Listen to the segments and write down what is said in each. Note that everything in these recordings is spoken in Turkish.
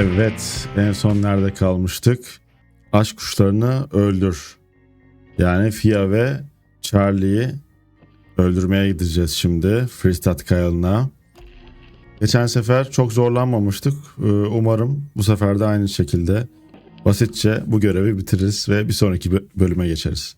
Evet, en son nerede kalmıştık? Aşk kuşlarını öldür. Yani Fia ve Charlie'yi öldürmeye gideceğiz şimdi Freestad Kayalı'na. Geçen sefer çok zorlanmamıştık. Ee, Umarım bu sefer de aynı şekilde basitçe bu görevi bitiririz ve bir sonraki bö- bölüme geçeriz.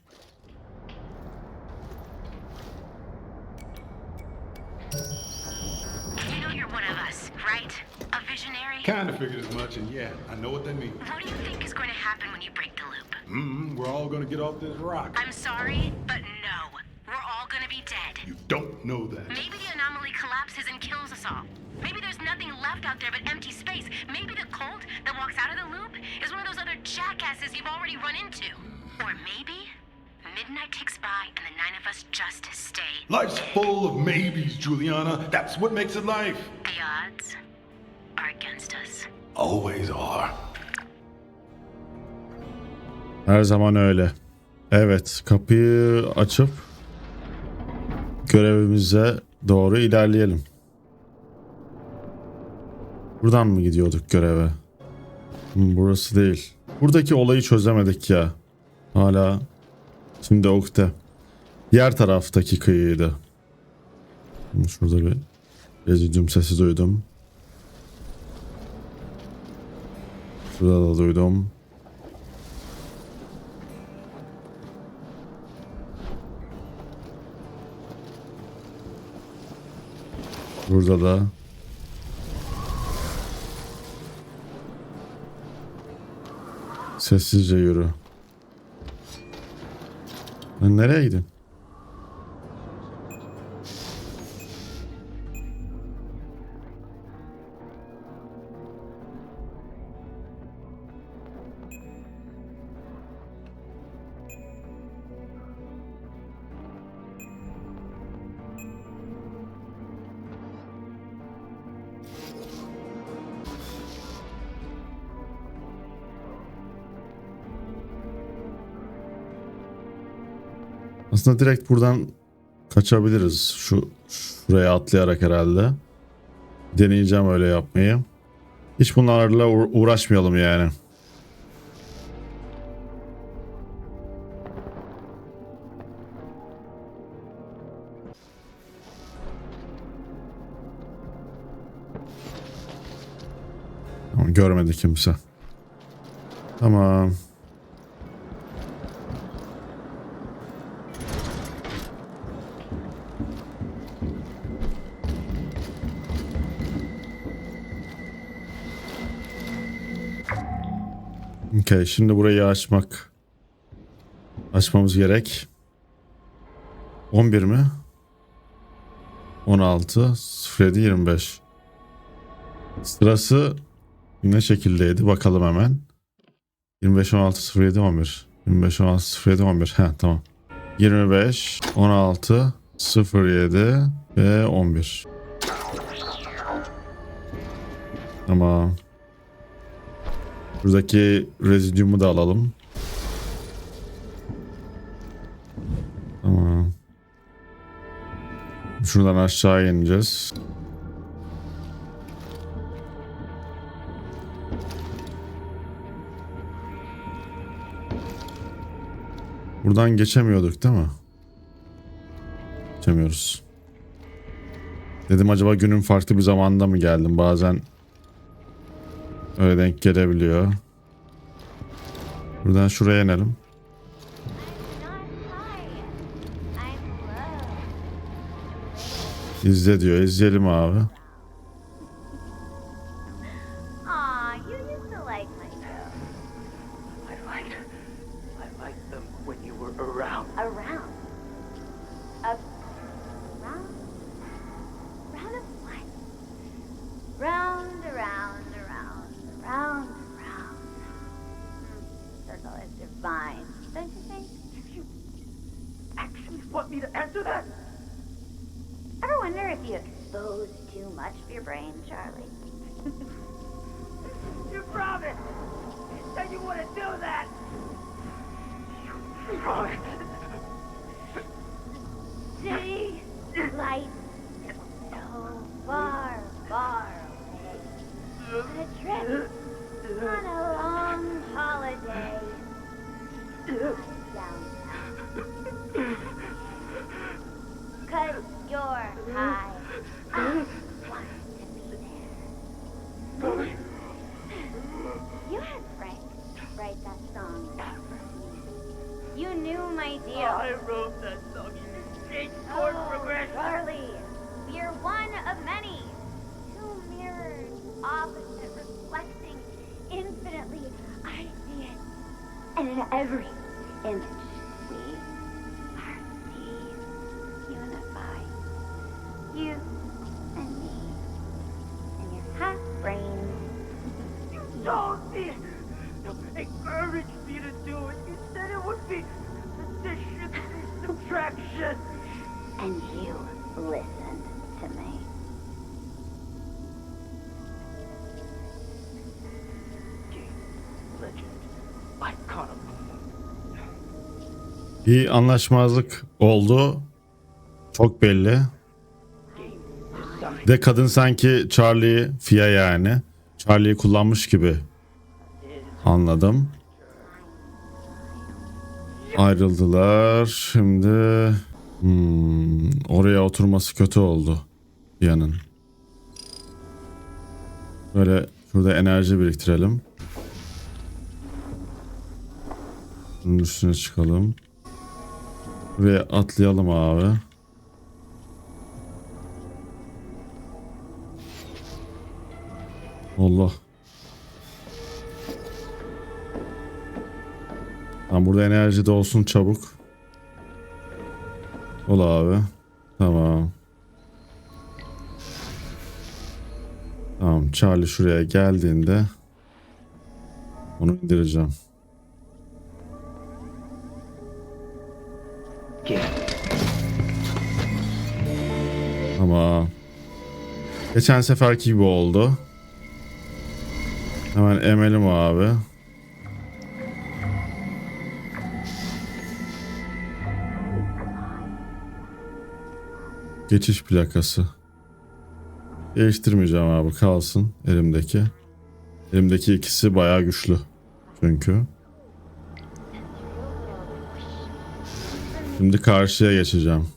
Yeah, I know what they mean. What do you think is going to happen when you break the loop? Mm, we're all gonna get off this rock. I'm sorry, but no. We're all going to be dead. You don't know that. Maybe the anomaly collapses and kills us all. Maybe there's nothing left out there but empty space. Maybe the cult that walks out of the loop is one of those other jackasses you've already run into. Or maybe midnight ticks by and the nine of us just stay. Life's full of maybes, Juliana. That's what makes it life. The odds are against us. Always are. Her zaman öyle. Evet, kapıyı açıp görevimize doğru ilerleyelim. Buradan mı gidiyorduk göreve? Hmm, Burası değil. Buradaki olayı çözemedik ya. Hala şimdi okte. Diğer taraftaki kıyıydı. Hmm, Şurada bir rezidyum sesi duydum. Şurada da duydum. Burada da. Sessizce yürü. Lan nereye gidin? Aslında direkt buradan kaçabiliriz. Şu şuraya atlayarak herhalde. Deneyeceğim öyle yapmayı. Hiç bunlarla uğra- uğraşmayalım yani. Görmedi kimse. Tamam. Okey şimdi burayı açmak açmamız gerek. 11 mi? 16 07 25 Sırası ne şekildeydi bakalım hemen. 25 16 07 11 25 16 07 11 He tamam. 25 16 07 ve 11 Tamam. Buradaki rezidyumu da alalım. Tamam. Şuradan aşağı ineceğiz. Buradan geçemiyorduk değil mi? Geçemiyoruz. Dedim acaba günün farklı bir zamanında mı geldim? Bazen öyle denk gelebiliyor. Buradan şuraya inelim. İzle diyor. İzleyelim abi. To that? Ever wonder if you expose too much of your brain, Charlie? You promised. You said you wouldn't do that. You promised. In every image. Bir anlaşmazlık oldu. Çok belli. De kadın sanki Charlie Fia yani. Charlie'yi kullanmış gibi anladım. Ayrıldılar. Şimdi hmm, oraya oturması kötü oldu Fia'nın. Böyle şurada enerji biriktirelim. Bunun üstüne çıkalım. Buraya atlayalım abi. Allah. Tamam burada enerji de olsun çabuk. Ol abi. Tamam. Tamam Charlie şuraya geldiğinde onu indireceğim. Game. Ama geçen seferki gibi oldu. Hemen emelim abi. Geçiş plakası. Değiştirmeyeceğim abi kalsın elimdeki. Elimdeki ikisi bayağı güçlü. Çünkü. Şimdi karşıya geçeceğim.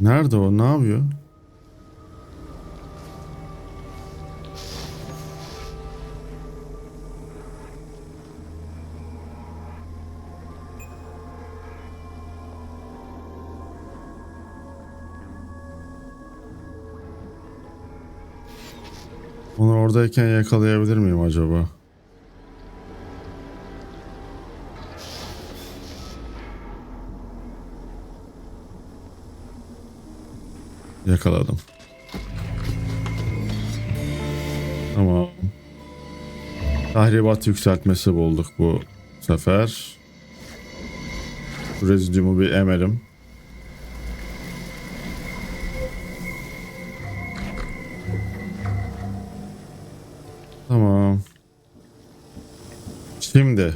Nerede o? Ne yapıyor? Onu oradayken yakalayabilir miyim acaba? Yakaladım. Tamam. Tahribat yükseltmesi bulduk bu sefer. Rezidyumu bir emelim. Tamam. Şimdi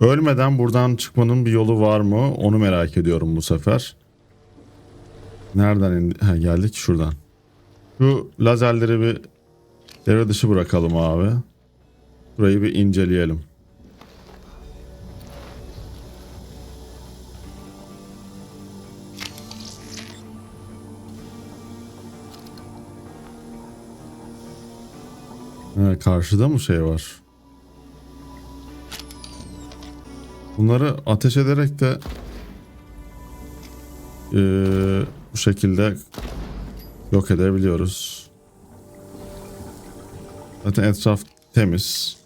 ölmeden buradan çıkmanın bir yolu var mı? Onu merak ediyorum bu sefer. Nereden indi? Ha, geldik şuradan. Şu lazerleri bir devre dışı bırakalım abi. Burayı bir inceleyelim. Karşıda mı şey var? Bunları ateş ederek de eee, bu şekilde yok edebiliyoruz. Zaten etraf temiz.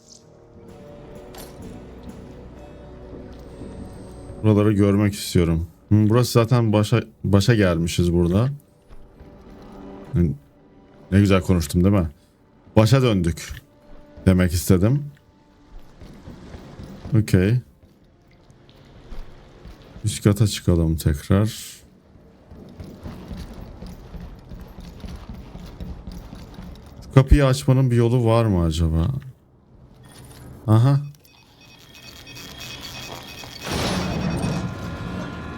Buraları görmek istiyorum. Burası zaten başa başa gelmişiz burada. Ne güzel konuştum değil mi? Başa döndük demek istedim. Okey. Üst kata çıkalım tekrar. Şu kapıyı açmanın bir yolu var mı acaba? Aha.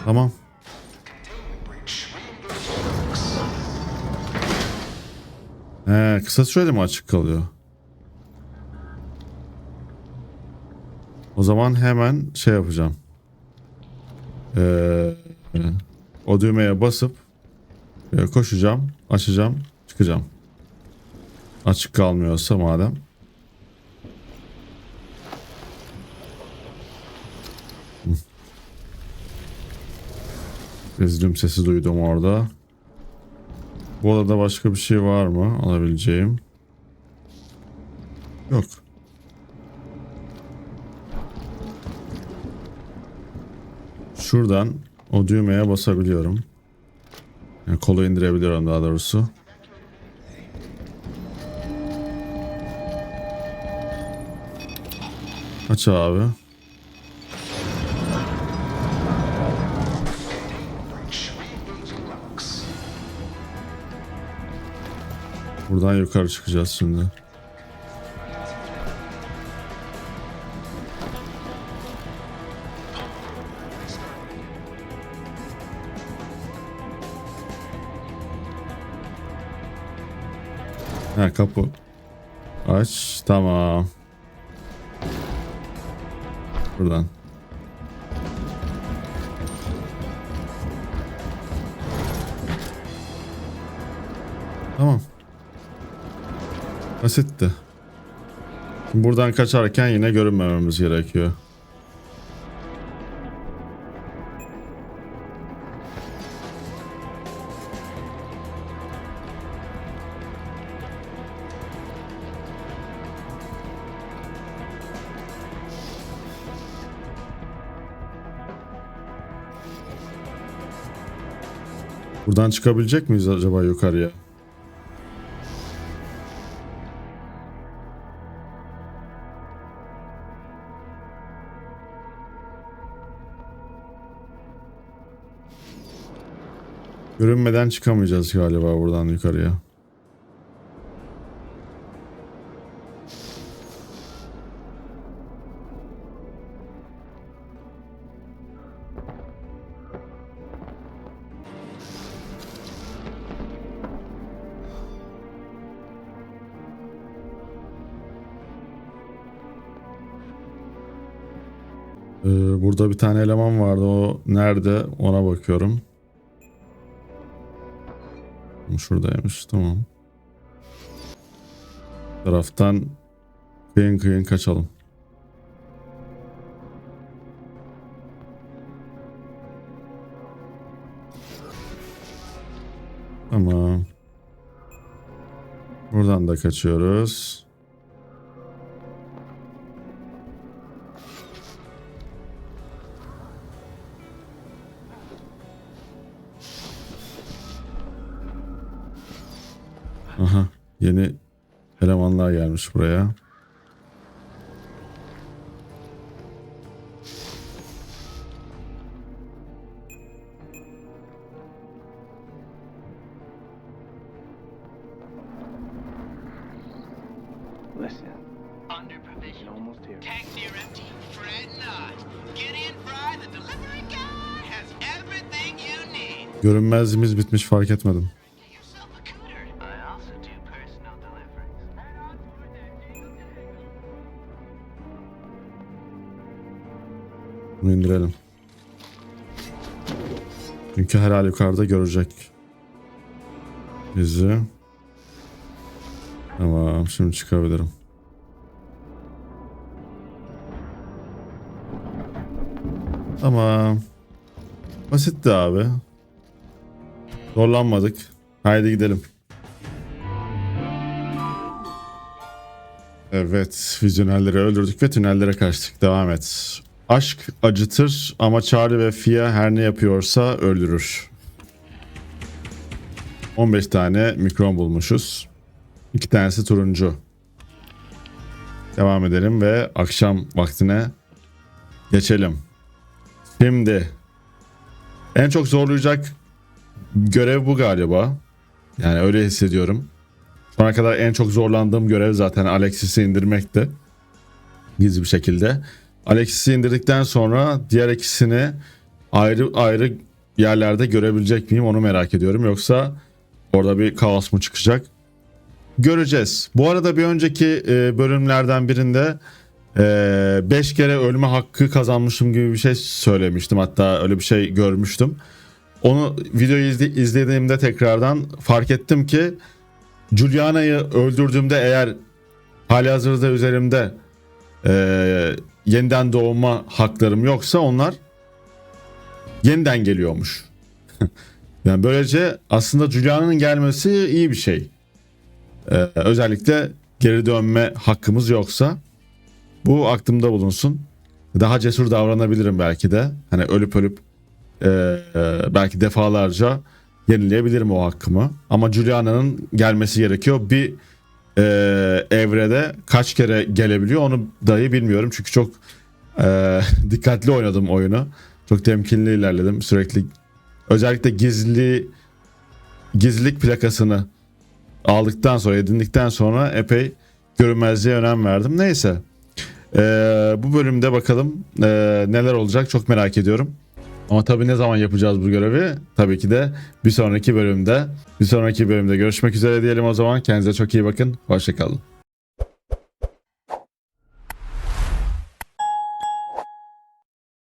Tamam. He, kısa süreli mi açık kalıyor? Zaman hemen şey yapacağım. Ee, o düğmeye basıp e, koşacağım, açacağım, çıkacağım. Açık kalmıyorsa madem. Rezilüm sesi duydum orada. Bu odada başka bir şey var mı alabileceğim? Yok. Şuradan o düğmeye basabiliyorum. Yani kolu indirebiliyorum daha doğrusu. Aç abi. Buradan yukarı çıkacağız şimdi. Ha kapı. Aç. Tamam. Buradan. Tamam. Basitti. Buradan kaçarken yine görünmememiz gerekiyor. Buradan çıkabilecek miyiz acaba yukarıya? Görünmeden çıkamayacağız galiba buradan yukarıya. Burada bir tane eleman vardı. O nerede? Ona bakıyorum. Şuradaymış. Tamam. Bu Taraftan kıyın kıyın kaçalım. Tamam. Buradan da kaçıyoruz. Guy has everything you need. Görünmezliğimiz bitmiş fark etmedim. Bunu indirelim. Çünkü her halükarda görecek. Bizi. Tamam şimdi çıkabilirim. Tamam. Basitti abi. Zorlanmadık. Haydi gidelim. Evet, vizyonerleri öldürdük ve tünellere kaçtık. Devam et. Aşk acıtır ama Charlie ve Fia her ne yapıyorsa öldürür. 15 tane mikron bulmuşuz. İki tanesi turuncu. Devam edelim ve akşam vaktine geçelim. Şimdi en çok zorlayacak görev bu galiba. Yani öyle hissediyorum. Şu kadar en çok zorlandığım görev zaten Alexis'i indirmekti. Gizli bir şekilde. Alexis'i indirdikten sonra diğer ikisini ayrı ayrı yerlerde görebilecek miyim onu merak ediyorum. Yoksa orada bir kaos mu çıkacak? Göreceğiz. Bu arada bir önceki e, bölümlerden birinde 5 kere ölme hakkı kazanmışım gibi bir şey söylemiştim. Hatta öyle bir şey görmüştüm. Onu videoyu izle- izlediğimde tekrardan fark ettim ki Juliana'yı öldürdüğümde eğer hali hazırda üzerimde eee, yeniden doğma haklarım yoksa onlar yeniden geliyormuş. yani böylece aslında Juliana'nın gelmesi iyi bir şey. Eee, özellikle geri dönme hakkımız yoksa bu aklımda bulunsun. Daha cesur davranabilirim belki de. Hani ölüp ölüp eee, belki defalarca yenileyebilirim o hakkımı. Ama Juliana'nın gelmesi gerekiyor. Bir eee, evrede kaç kere gelebiliyor onu dahi bilmiyorum. Çünkü çok eee, dikkatli oynadım oyunu. Çok temkinli ilerledim. Sürekli özellikle gizli gizlilik plakasını aldıktan sonra edindikten sonra epey görünmezliğe önem verdim. Neyse. Ee, bu bölümde bakalım ee, neler olacak çok merak ediyorum. Ama tabii ne zaman yapacağız bu görevi? Tabii ki de bir sonraki bölümde. Bir sonraki bölümde görüşmek üzere diyelim o zaman. Kendinize çok iyi bakın. Hoşçakalın.